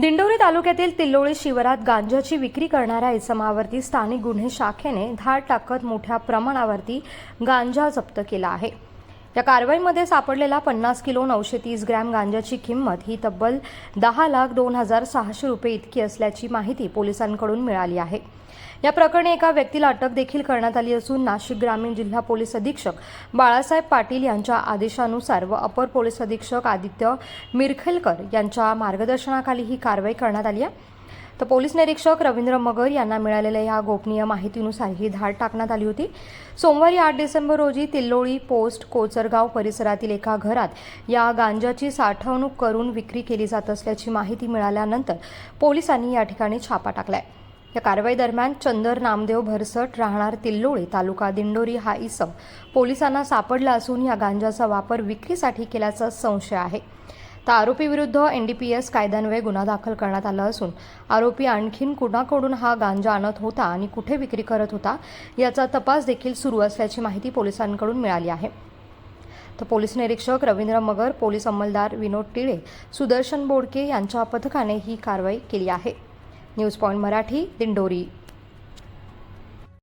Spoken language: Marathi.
दिंडोरी तालुक्यातील तिल्लोळी शिवारात गांजाची विक्री करणाऱ्या इसमावरती स्थानिक गुन्हे शाखेने धाड टाकत मोठ्या प्रमाणावरती गांजा जप्त केला आहे. या कारवाईमध्ये सापडलेला पन्नास किलो नऊशे तीस ग्रॅम गांजाची किंमत ही तब्बल दहा लाख दोन हजार सहाशे रुपये इतकी असल्याची माहिती पोलिसांकडून मिळाली आहे. या प्रकरणी एका व्यक्तीला अटक देखील करण्यात आली असून नाशिक ग्रामीण जिल्हा पोलीस अधीक्षक बाळासाहेब पाटील यांच्या आदेशानुसार व अपर पोलीस अधीक्षक आदित्य मिरखेलकर यांच्या मार्गदर्शनाखाली ही कारवाई करण्यात आली आहे. तर पोलीस निरीक्षक रवींद्र मगर यांना मिळालेल्या या गोपनीय माहितीनुसार ही धाड टाकण्यात आली होती. सोमवारी आठ डिसेंबर रोजी तिल्लोळी पोस्ट कोचरगाव परिसरातील एका घरात या गांजाची साठवणूक करून विक्री केली जात असल्याची माहिती मिळाल्यानंतर पोलिसांनी या ठिकाणी छापा टाकलाय. या कारवाई दरम्यान चंदर नामदेव भरसट राहणार तिल्लोळी तालुका दिंडोरी हा इसम पोलिसांना सापडला असून या गांजाचा वापर विक्रीसाठी केल्याचा संशय आहे. तर आरोपीविरुद्ध एन डी पी एस कायद्यान्वये गुन्हा दाखल करण्यात आला असून आरोपी आणखीन कुणाकडून हा गांजा आणत होता आणि कुठे विक्री करत होता याचा तपास देखील सुरू असल्याची माहिती पोलिसांकडून मिळाली आहे. तर पोलीस निरीक्षक रवींद्र मगर पोलीस अंमलदार विनोद टिळे सुदर्शन बोडके यांच्या पथकाने ही कारवाई केली आहे. News point Marathi Dindori.